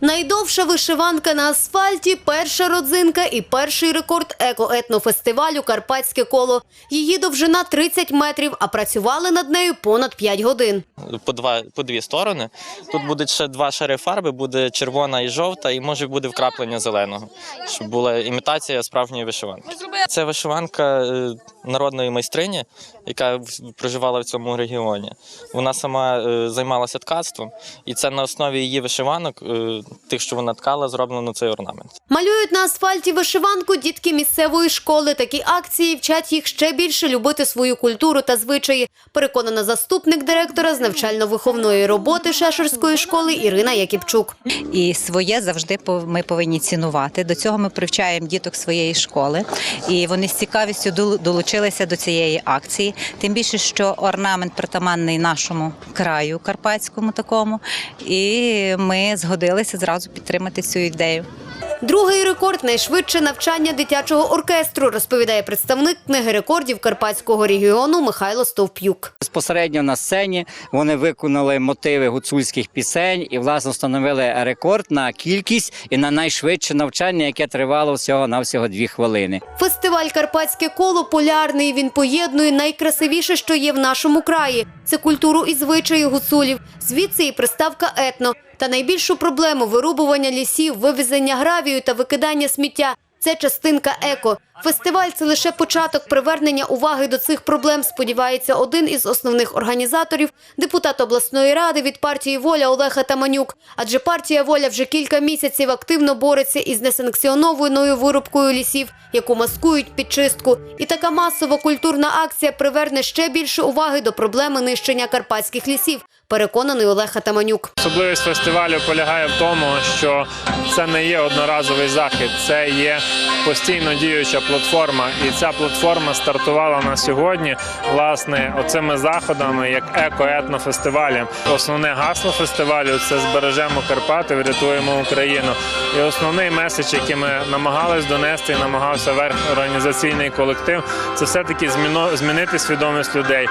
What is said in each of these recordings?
Найдовша вишиванка на асфальті, перша родзинка і перший рекорд еко-етнофестивалю Карпатське коло. Її довжина 30 метрів, а працювали над нею понад 5 годин. по два по дві сторони. Тут будуть ще два шари фарби, буде червона і жовта, і може буде вкраплення зеленого, щоб була імітація справжньої вишиванки. Це вишиванка е, народної майстрині, яка проживала в цьому регіоні. Вона сама е, займалася ткацтвом, і це на основі її вишиванок, тих, що вона ткала, зроблено цей орнамент. Малюють на асфальті вишиванку дітки місцевої школи. Такі акції вчать їх ще більше любити свою культуру та звичаї. Переконана заступник директора з навчально-виховної роботи Шешерської школи Ірина Якіпчук. І своє завжди ми повинні цінувати. До цього ми привчаємо діток своєї школи, і вони з цікавістю долучилися до цієї акції. Тим більше, що орнамент притаманний нашому краю карпатському такому, і ми згодилися зразу підтримати цю ідею. Другий рекорд найшвидше навчання дитячого оркестру, розповідає представник книги рекордів Карпатського регіону Михайло Стовп'юк. Безпосередньо на сцені вони виконали мотиви гуцульських пісень і власне встановили рекорд на кількість і на найшвидше навчання, яке тривало всього на всього дві хвилини. Фестиваль Карпатське коло полярний. Він поєднує найкрасивіше, що є в нашому краї. Це культуру і звичаї гуцулів. Звідси і приставка етно. Та найбільшу проблему вирубування лісів, вивезення гравію та викидання сміття. Це частинка еко. Фестиваль це лише початок привернення уваги до цих проблем. Сподівається, один із основних організаторів, депутат обласної ради від партії Воля Олег Атаманюк. Адже партія Воля вже кілька місяців активно бореться із несанкціонованою вирубкою лісів, яку маскують під чистку. І така масова культурна акція приверне ще більше уваги до проблеми нищення карпатських лісів. Переконаний Олег Атаманюк. Особливість фестивалю полягає в тому, що це не є одноразовий захід, це є постійно діюча платформа. І ця платформа стартувала на сьогодні власне оцими заходами, як еко-етнофестивалем. Основне гасло фестивалю це збережемо Карпати, врятуємо Україну. І основний меседж, який ми намагались донести, і намагався верх організаційний колектив, це все-таки зміно- змінити свідомість людей,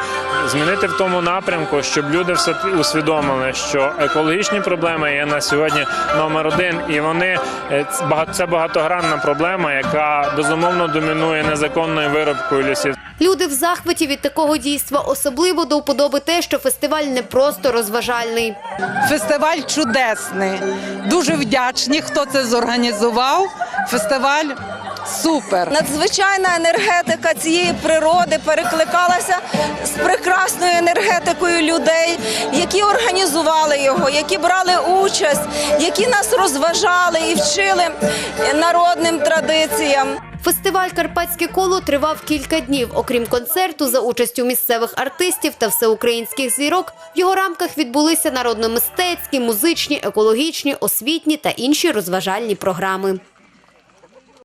змінити в тому напрямку, щоб люди все усвідомили, що екологічні проблеми є на сьогодні номер один, і вони е, це багатогранна проблема, яка безумовно домінує незаконною вирубкою лісів. Люди в захваті від такого дійства, особливо до вподоби те, що фестиваль не просто розважальний. Фестиваль чудесний. Дуже вдячні, хто це зорганізував. Фестиваль супер. Надзвичайна енергетика цієї природи перекликалася енергетикою людей, які організували його, які брали участь, які нас розважали і вчили народним традиціям. Фестиваль Карпатське коло тривав кілька днів. Окрім концерту, за участю місцевих артистів та всеукраїнських зірок, в його рамках відбулися народно-мистецькі, музичні, екологічні, освітні та інші розважальні програми.